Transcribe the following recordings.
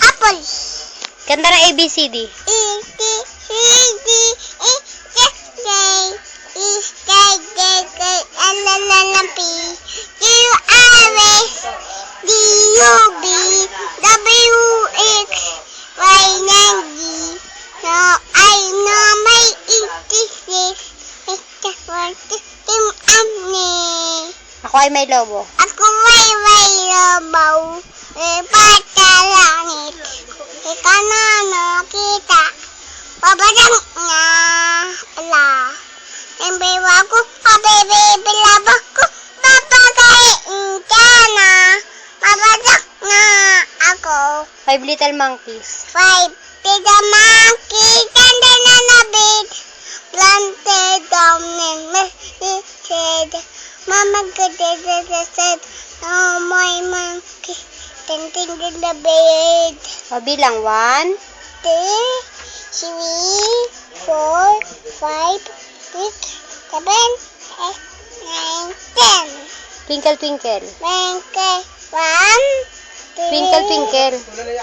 Apple. Ganda ng ABCD. E, T, C, D, E, F, J, E, K, J, K, L, L, L, P, Q, R, S, D, U, B, W, X, Y, Z. No, I know my amne. Ako ay may lobo. Ako may may labaw. Nakita. Papadang nga pala. Ang bawa ko, kabibibilaba ko. Papagayin ka na. Papadak na ako. Five little monkeys. Five to the monkey and then on a bed. Planted down and said, Mama good said, Oh my monkey, tenting in the bed. O, bilang. One, Two, three, four, five, six, seven, eight, nine, ten. twinkle, twinkle. Twinkle, one, two, Twinkle, twinkle.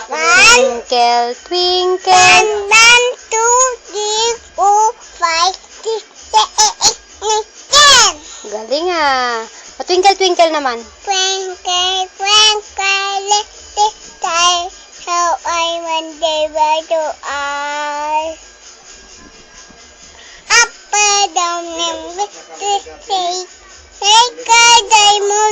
one, Twinkle, twinkle. One, one, two, three, four, five, six, seven, eight, nine, ten. Galing ah. O, twinkle, twinkle naman. Twinkle, twinkle, when they were to us. Up and down and with the say, make a diamond.